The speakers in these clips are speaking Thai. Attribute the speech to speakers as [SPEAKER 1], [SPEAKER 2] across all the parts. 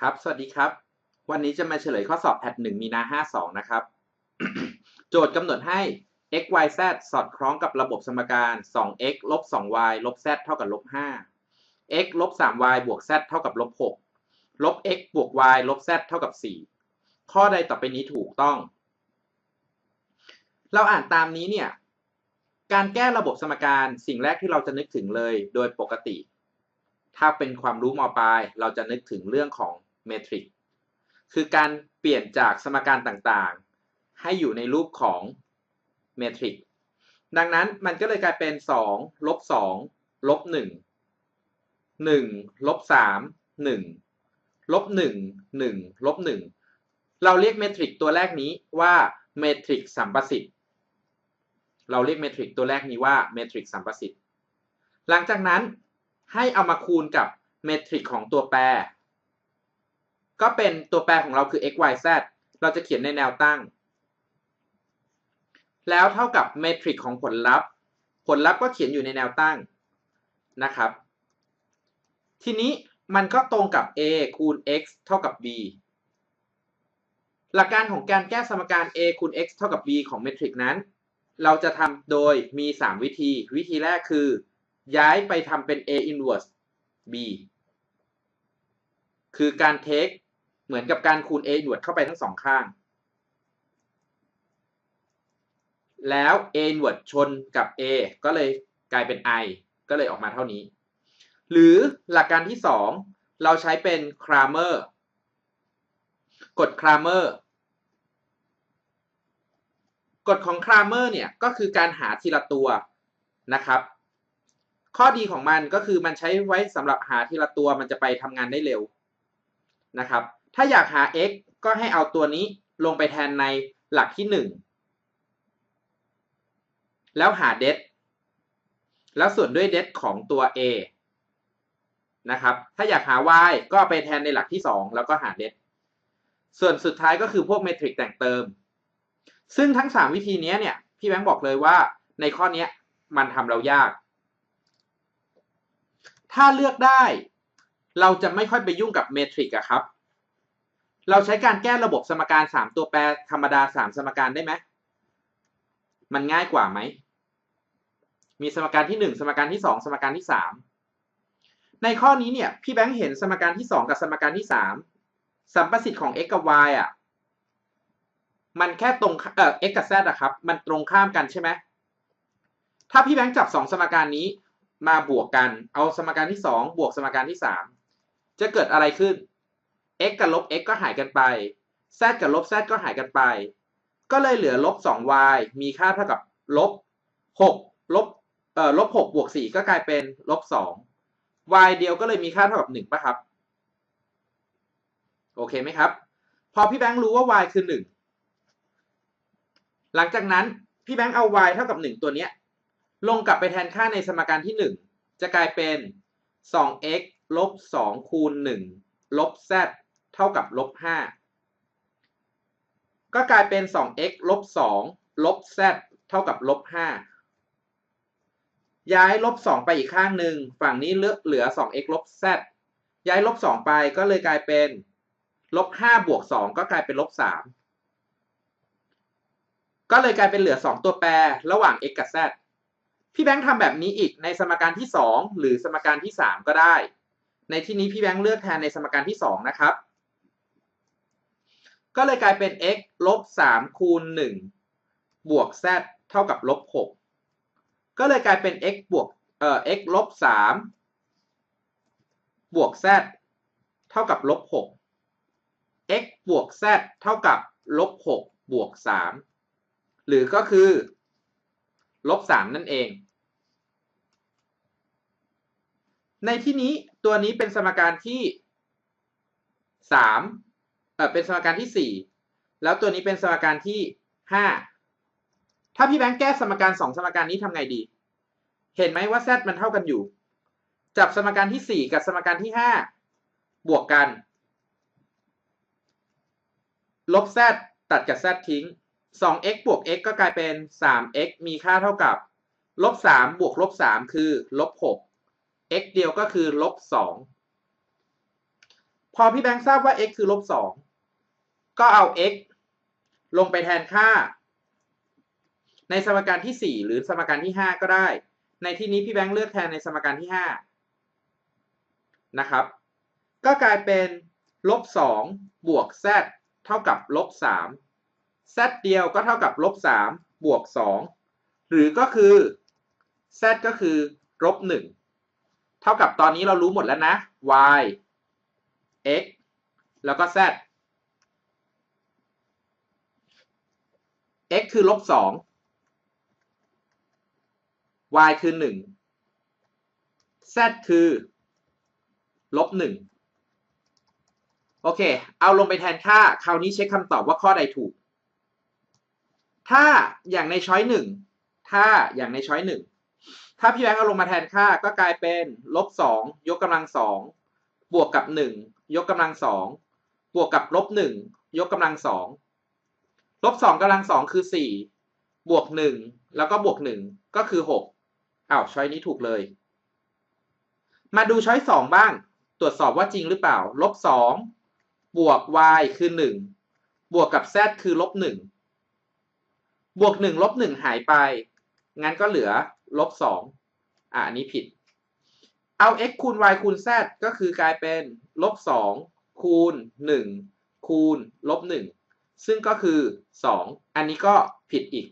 [SPEAKER 1] ครับ สวัสดีครับ วันนี้จะมาเฉลยข้อสอบแพทหนึ่งมีนาห้าสองนะครับ โจทย์กำหนดให้ x y z สอดคล้องกับระบบสมการ 2x ลบ 2y ลบ z เท่ากับลบ5 x ลบ 3y บวก z เท่ากับลบ6ลบ x บวก y ลบ z เท่ากับ 4 ข้อใดต่อไปนี้ถูกต้อง เราอ่านตามนี้เนี่ย การแก้ระบบสมการสิ่งแรกที่เราจะนึกถึงเลยโดยปกติถ้าเป็นความรู้มปลาย เราจะนึกถึงเรื่องของ เมทริกคือการเปลี่ยนจากสมการต่างๆ ให้อยู่ในรูปของเมทริกดังนั้นมันก็เลยกลายเป็น 2 ลบ 2 ลบ 1 1 ลบ 3 1 ลบ 1 1 ลบ 1 เราเรียกเมทริกตัวแรกนี้ว่าเมทริกสัมประสิทธิ์ เราเรียกเมทริกตัวแรกนี้ว่าเมทริกสัมประสิทธิ์ หลังจากนั้นให้เอามาคูณกับเมทริกของตัวแปร ก็เป็นตัวแปรของเราคือ x y z เราจะเขียนในแนวตั้ง แล้วเท่ากับเมทริกของผลลัพธ์ ผลลัพธ์ก็เขียนอยู่ในแนวตั้งนะครับ ทีนี้มันก็ตรงกับ a คูณ x เท่ากับ b หลักการของการแก้สมการ a คูณ x เท่ากับ b ของเมทริกนั้น เราจะทำโดยมี 3 วิธี วิธีแรกคือ ย้ายไปทำเป็น a inverse b คือการเทค มือนกับการคูณ a inverse เข้าไปทั้งสองข้าง แล้ว a inverse ชนกับ a ก็เลยกลายเป็น i ก็เลยออกมาเท่านี้ หรือหลักการที่ 2 เราใช้เป็น Kramer กฎ Kramer กฎของ Kramer เนี่ยก็คือการหาทีละตัวนะครับ ข้อดีของมันก็คือมันใช้ไว้สำหรับหาทีละตัวมันจะไปทำงานได้เร็วนะครับ ถ้าอยากหา x ก็ให้เอาตัวนี้ลงไปแทนในหลักที่ 1 แล้วหาเดแล้วส่วนด้วยเดของตัว a นะครับ ถ้าอยากหา y ก็ไปแทนในหลักที่ 2 แล้วก็หาเดส่วนสุดท้ายก็คือพวกเมทริกแต่งเติม ซึ่งทั้ง 3 วิธีนี้เนี่ย พี่แบงค์บอกเลยว่าในข้อนี้มันทำเรายาก ถ้าเลือกได้ เราจะไม่ค่อยไปยุ่งกับเมทริกอะครับ เราใช้การแก้ระบบสมการ 3 ตัวแปรธรรมดา 3 สมการได้ไหม มันง่ายกว่าไหม มีสมการที่ 1 สมการที่ 2 สมการที่ 3 ในข้อนี้เนี่ย พี่แบงค์เห็นสมการที่ 2 กับสมการที่ 3 สัมประสิทธิ์ของ x กับ y อะ มันแค่ตรงเอ่อ x กับ z อะครับ มันตรงข้ามกันใช่ไหม ถ้าพี่แบงค์จับ 2 สมการนี้มาบวกกัน เอาสมการที่ 2 บวกสมการที่ 3 จะเกิดอะไรขึ้น x กับลบ x ก็หายกันไป z กับลบ z ก็หายกันไป ก็เลยเหลือลบ 2y มีค่าเท่ากับลบ 6 ลบเอ่อลบ 6 บวก 4 ก็กลายเป็นลบ 2 y เดียวก็เลยมีค่าเท่ากับ 1ป่ะครับ โอเคไหมครับ พอพี่แบงค์รู้ว่า y คือ 1 หลังจากนั้นพี่แบงค์เอา y เท่ากับ 1 ตัวเนี้ยลงกลับไปแทนค่าในสมการที่ 1 จะกลายเป็น 2x ลบ 2 คูณ 1 ลบ z เท่ากับลบ5ก็กลายเป็น 2x ลบ2ลบ z เท่ากับลบ5ย้ายลบ 2 ไปอีกข้างหนึ่ง ฝั่งนี้เหลือเหลือ 2x ลบ z ย้ายลบ 2 ไปก็เลยกลายเป็นลบ5บวก 2 ก็กลายเป็นลบ 3 ก็เลยกลายเป็นเหลือ 2 ตัวแปรระหว่าง x กับ z พี่แบงค์ทำแบบนี้อีกในสมการที่ 2 หรือสมการที่ 3 ก็ได้ ในที่นี้พี่แบงค์เลือกแทนในสมการที่ 2 นะครับ ก็เลยกลายเป็น x ลบ3คูณ1บวก z เท่ากับลบ6ก็เลยกลายเป็น x บวกเอ่อ x ลบ3บวก z เท่ากับลบ6 x บวก z เท่ากับลบ6บวก 3 หรือก็คือลบ3นั่นเอง ในที่นี้ตัวนี้เป็นสมการที่ 3 เออเป็นสมการที่ 4 แล้วตัวนี้เป็นสมการที่ 5 ถ้าพี่แบงค์แก้สมการ 2 สมการนี้ทำไงดี เห็นไหมว่า z มันเท่ากันอยู่ จับสมการที่ 4 กับสมการที่ 5 บวกกัน ลบ z ตัดกับ z ทิ้ง 2x บวก x ก็กลายเป็น 3x มีค่าเท่ากับ ลบ 3 บวกลบ 3 คือ ลบ 6 x เดียวก็คือ ลบ 2 พอพี่แบงค์ทราบว่า x คือลบสองก็เอา x ลงไปแทนค่า ในสมการที่สี่หรือสมการที่ห้าก็ได้ ในที่นี้พี่แบงค์เลือกแทนในสมการที่ห้านะครับ ก็กลายเป็นลบสองบวก z เท่ากับลบสาม z เดียวก็เท่ากับลบสามบวกสองหรือก็คือ z ก็คือลบหนึ่งเท่ากับตอนนี้เรารู้หมดแล้วนะ y x แล้วก็ z x คือลบสอง y คือหนึ่ง z คือลบหนึ่งโอเค เอาลงไปแทนค่า คราวนี้เช็คคำตอบว่าข้อใดถูก ถ้าอย่างในช้อยหนึ่ง ถ้าอย่างในช้อยหนึ่ง ถ้าพี่แบงค์เอาลงมาแทนค่าก็กลายเป็นลบสองยกกำลังสองบวกกับหนึ่ง ยกกำลังสองบวกกับลบหนึ่งยกกำลังสองลบสองกำลังสองคือสี่บวกหนึ่งแล้วก็บวกหนึ่งก็คือหกอ้าวช้อยนี้ถูกเลย มาดูช้อยสองบ้าง ตรวจสอบว่าจริงหรือเปล่าลบสองบวก y คือหนึ่งบวกกับ z คือลบหนึ่งบวกหนึ่งลบหนึ่งหายไป งั้นก็เหลือลบสองอะอันนี้ผิด เอา x คูณ y คูณ z ก็คือกลายเป็นลบสองคูณหนึ่งคูณลบหนึ่งซึ่งก็คือสองอันนี้ก็ผิดอีก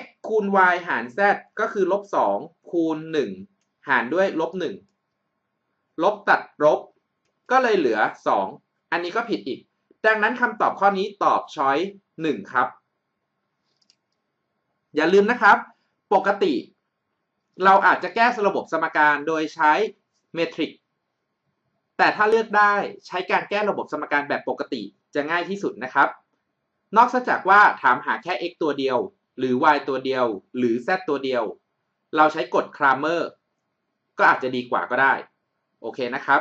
[SPEAKER 1] x คูณ y หาร z ก็คือลบสองคูณหนึ่งหารด้วยลบหนึ่งลบตัดลบ ก็เลยเหลือสองอันนี้ก็ผิดอีก ดังนั้นคำตอบข้อนี้ตอบช้อยหนึ่งครับ อย่าลืมนะครับ ปกติ เราอาจจะแก้ระบบสมการโดยใช้เมทริกแต่ถ้าเลือกได้ใช้การแก้ระบบสมการแบบปกติจะง่ายที่สุดนะครับ นอกจากว่าถามหาแค่ x ตัวเดียว หรือ y ตัวเดียว หรือ z ตัวเดียว เราใช้กฎครามเมอร์ก็อาจจะดีกว่าก็ได้ โอเคนะครับ